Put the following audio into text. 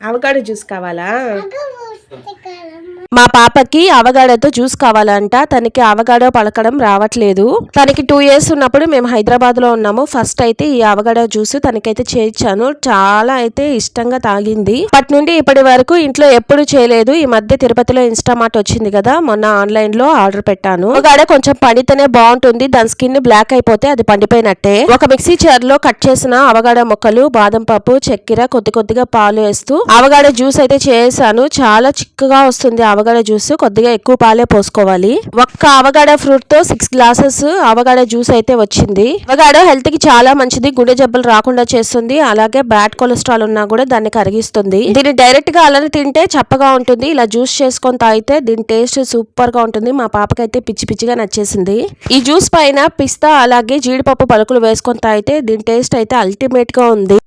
Avocado juice కావాలా? మా పాపకి అవగాడతో జ్యూస్ కావాలంట. తనకి అవగాడో పలకడం రావట్లేదు. తనకి టూ ఇయర్స్ ఉన్నప్పుడు మేము హైదరాబాద్లో ఉన్నాము. ఫస్ట్ అయితే ఈ అవగాడో జ్యూస్ తనకైతే చేయించాను. చాలా అయితే ఇష్టంగా తాగింది. అప్పటి నుండి ఇప్పటి వరకు ఇంట్లో ఎప్పుడు చేయలేదు. ఈ మధ్య తిరుపతిలో ఇన్స్టామార్ట్ వచ్చింది కదా మొన్న ఆన్లైన్లో ఆర్డర్ పెట్టాను. అవగాడో కొంచెం పండితేనే బాగుంటుంది. దాని స్కిన్ బ్లాక్ అయిపోతే అది పండిపోయినట్టే. ఒక మిక్సీ జార్లో కట్ చేసిన అవగాడ ముక్కలు బాదం పప్పు చక్కెర కొద్ది కొద్దిగా పాలు వేస్తూ అవగాడ జ్యూస్ అయితే చేశాను. చాలా చిక్కగా వస్తుంది అవగాడ జ్యూస్ కొద్దిగా ఎక్కువ పాలే పోసుకోవాలి. ఒక్క అవగాడ ఫ్రూట్తో సిక్స్ గ్లాసెస్ అవగాడ జ్యూస్ అయితే వచ్చింది. అవగాడో హెల్త్కి చాలా మంచిది. గుండె జబ్బులు రాకుండా చేస్తుంది. అలాగే బ్యాడ్ కొలెస్ట్రాల్ ఉన్నా కూడా దాన్ని కరిగిస్తుంది. దీన్ని డైరెక్ట్గా అలానే తింటే చప్పగా ఉంటుంది. ఇలా జ్యూస్ చేసుకొని తాగితే దీని టేస్ట్ సూపర్గా ఉంటుంది. మా పాపకైతే పిచ్చి పిచ్చిగా నచ్చేసింది. ఈ జ్యూస్ పైన పిస్తా అలాగే జీడిపప్పు పలుకులు వేసుకొని తాగితే దీని టేస్ట్ అయితే అల్టిమేట్గా ఉంది.